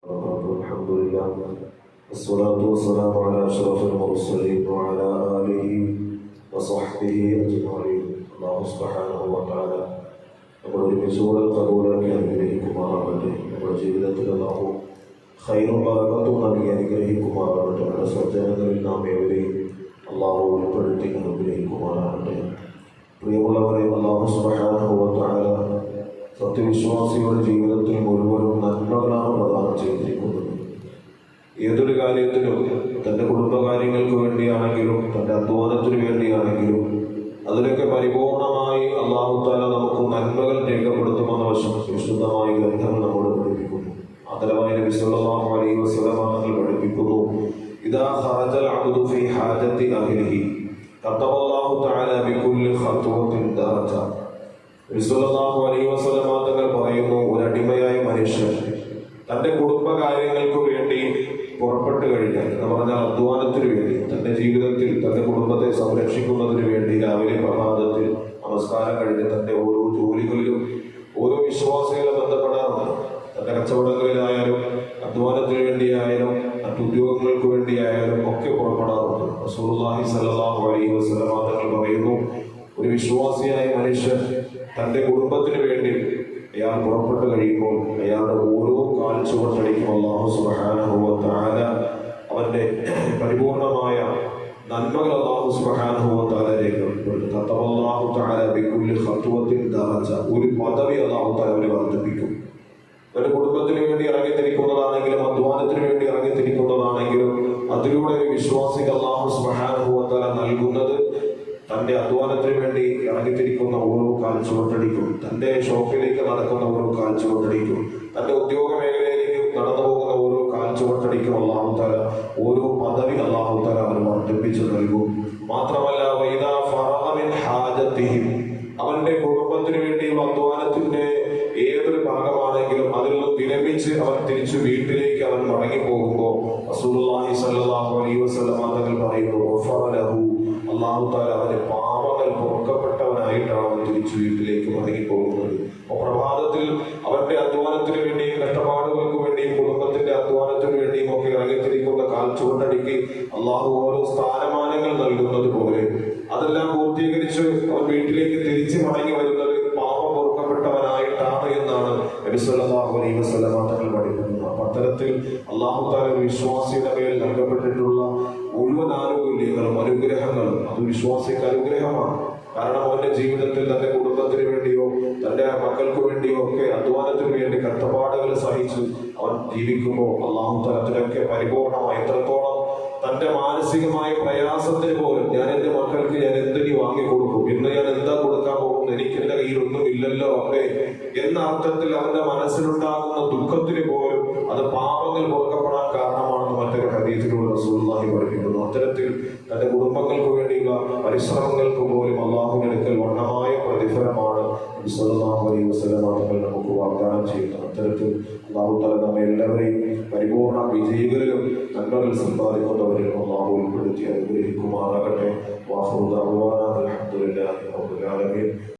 الحمد لله والصلاة والسلام على أشرف المرسلين وعلى آله وصحبه أجمعين الله سبحانه وتعالى നമ്മുടെ ഒരുമിച്ചുകൂടൽ കബൂലാക്കി അനുഗ്രഹിക്കുമാറാകട്ടെ നമ്മുടെ ജീവിതത്തിൽ അല്ലാഹു ഖൈറും ബറകത്തും നൽകി അനുഗ്രഹിക്കുമാറാകട്ടെ നമ്മുടെ സജ്ജനങ്ങളിൽ നാം ഏവരെയും അള്ളാഹു ഉൾപ്പെടുത്തി അനുഗ്രഹിക്കുമാറാകട്ടെ പ്രിയമുള്ളവരെ അള്ളാഹു സുബ്ഹാനഹു സത്യവിശ്വാസികളുടെ ജീവിതത്തിൽ മുഴുവനും നന്മകളാണ് പ്രദാനം ചെയ്തിരിക്കുന്നത്. ഏതൊരു കാര്യത്തിലും തന്റെ കുടുംബകാര്യങ്ങൾക്ക് വേണ്ടിയാണെങ്കിലും തന്റെ അധ്വാനത്തിന് വേണ്ടിയാണെങ്കിലും അതിലൊക്കെ പരിപൂർണമായി അള്ളാഹു താല നമുക്ക് നന്മകൾ രേഖപ്പെടുത്തുമെന്ന വശം വിശുദ്ധമായി ഗ്രന്ഥങ്ങൾ നമ്മോട് പഠിപ്പിക്കുന്നു. അതലമായി നബി സല്ലല്ലാഹു അലൈഹി വസല്ലം പഠിപ്പിക്കുന്നു. ഇദാ ഖറജൽ അബ്ദു ഫീ ഹാജതി അഹ്ലിഹി കത്തബല്ലാഹു തആല ബികുല്ലി ഖത്വത്തിൻ ദറജ. നബിസ്വല്ലാഹു അലൈഹി വസല്ലം അടിമയായ മനുഷ്യൻ തന്റെ കുടുംബകാര്യങ്ങൾക്ക് വേണ്ടി പുറപ്പെട്ടു കഴിഞ്ഞാൽ എന്ന് പറഞ്ഞാൽ അധ്വാനത്തിന് വേണ്ടി തന്റെ ജീവിതത്തിൽ തന്റെ കുടുംബത്തെ സംരക്ഷിക്കുന്നതിന് വേണ്ടി രാവിലെ പ്രഭാതത്തിൽ നമസ്കാരം കഴിഞ്ഞ് തന്റെ ഓരോ ജോലികളിലും ഓരോ വിശ്വാസികളെ ബന്ധപ്പെടാറുണ്ട്. തന്റെ കച്ചവടങ്ങളിലായാലും അധ്വാനത്തിന് വേണ്ടിയായാലും മറ്റു ഉദ്യോഗങ്ങൾക്ക് വേണ്ടിയായാലും ഒക്കെ പുറപ്പെടാറുണ്ട്. റസൂലുള്ളാഹി സ്വല്ലല്ലാഹു അലൈഹി വസല്ലം പറയുന്നു ഒരു വിശ്വാസിയായ മനുഷ്യൻ തന്റെ കുടുംബത്തിന് വേണ്ടി അയാൾ പുറപ്പെട്ടു കഴിയുമ്പോൾ അയാളുടെ ഓരോ കാൽ ചുവട്ടടിക്കും അള്ളാഹു തആല അവന്റെ പരിപൂർണമായ നന്മകൾ അള്ളാഹു തആല രേഖപ്പെടുത്തും. ഒരു പദവി അള്ളാഹു തആല അവന് വർദ്ധിപ്പിക്കും. തന്റെ അധ്വാനത്തിന് വേണ്ടി ഇറങ്ങിത്തിരിക്കുന്ന ഓരോ കാൽ ചുവട്ടടിക്കും തന്റെ ഷോപ്പിലേക്ക് നടക്കുന്ന ഓരോ കാൽ ചുവട്ടടിക്കും തന്റെ ഉദ്യോഗ മേഖലയിലേക്ക് നടന്നു പോകുന്ന ഓരോ കാൽ ചുവട്ടടിക്കും അള്ളാഹുത്താല ഓരോ പദവി അള്ളാഹുത്താല അവന് വർദ്ധിപ്പിച്ചു നൽകും. മാത്രമല്ല ഹാജത്തിഹിം. അവന്റെ കുടുംബത്തിന് വേണ്ടിയുള്ള അധ്വാനത്തിന്റെ ഏതൊരു ഭാഗമാണെങ്കിലും അതിൽ നിന്ന് വിരമിച്ച് അവൻ തിരിച്ചു വീട്ടിലേക്ക് അവൻ മടങ്ങി പോകുമ്പോൾ സ്വല്ലല്ലാഹു അലൈഹി വസല്ലം തങ്ങൾ പറയുന്നു അള്ളാഹു താല അവന്റെ പാപങ്ങൾ പൊറുക്കപ്പെട്ടവനായിട്ടാണ് അവൻ തിരിച്ചു വീട്ടിലേക്ക് മടങ്ങി പോകുന്നത് അപ്പൊ പ്രഭാതത്തിൽ അവന്റെ അധ്വാനത്തിന് വേണ്ടിയും കഷ്ടപ്പാടുകൾക്ക് വേണ്ടിയും കുടുംബത്തിന്റെ അധ്വാനത്തിന് വേണ്ടിയും ഒക്കെ ഇറങ്ങിത്തിരിക്കുന്ന കാൽ ചുവട്ടടിക്ക് അള്ളാഹു ഓരോ സ്ഥാനമാനങ്ങൾ നൽകുന്നത് പോലെ അതെല്ലാം പൂർത്തീകരിച്ച് അവൻ വീട്ടിലേക്ക് തിരിച്ചു മടങ്ങി വരുന്നത് പാപം പൊറുക്കപ്പെട്ടവനായിട്ടാണ് എന്നാണ് അലൈഹി വസല്ലം തങ്ങൾ പഠിക്കുന്നത്. അത്തരത്തിൽ അള്ളാഹു താല വിശ്വാസിയുടെ മേൽ നൽകപ്പെട്ടിട്ടുള്ള മുഴുവൻ ആനുകൂല്യങ്ങളും അനുഗ്രഹങ്ങളും അത് വിശ്വാസിക്ക് അനുഗ്രഹമാണ്. കാരണം അവന്റെ ജീവിതത്തിൽ തന്റെ കുടുംബത്തിന് വേണ്ടിയോ തന്റെ മക്കൾക്ക് വേണ്ടിയോ ഒക്കെ അധ്വാനത്തിന് വേണ്ടി കഷ്ടപ്പാടുകൾ സഹിച്ച് അവൻ ജീവിക്കുമ്പോൾ അള്ളാഹു തലത്തിലൊക്കെ പരിപൂർണമായി എത്രത്തോളം തന്റെ മാനസികമായ പ്രയാസത്തിന് പോലും ഞാൻ എന്റെ മക്കൾക്ക് ഞാൻ എന്തിനു വാങ്ങിക്കൊടുക്കും ഇന്ന് ഞാൻ എന്താ കൊടുക്കാൻ പോകും എനിക്ക് എന്റെ കയ്യിൽ ഒന്നും ഇല്ലല്ലോ ഒക്കെ എന്ന അർത്ഥത്തിൽ അവന്റെ മനസ്സിലുണ്ടാകുന്ന ദുഃഖത്തിന് പോലും അത് പാപങ്ങൾ കൊടുക്കപ്പെടാൻ മറ്റൊരു ഹദീസിലൂടെ റസൂലുള്ളാഹി പറഞ്ഞിരുന്നു അത്തരത്തിൽ തന്റെ കുടുംബങ്ങൾക്ക് വേണ്ടിയുള്ള പരിശ്രമങ്ങൾക്ക് പോലും അള്ളാഹുവിന്റെ അടുക്കൽ വണ്ണമായ പ്രതിഫലമാണ് അലൈഹി വസല്ലം നമുക്ക് വാഗ്ദാനം ചെയ്യുന്നത്. അത്തരത്തിൽ അള്ളാഹു തല നമ്മെ എല്ലാവരെയും പരിപൂർണ വിജയികളിലും നന്മകൾ സമ്പാദിക്കുന്നവരിൽ അള്ളാഹു ഉൾപ്പെടുത്തി അനുഗ്രഹിക്കുമാറാകട്ടെ. വാഹുദാഹുവാന ആലമീൻ.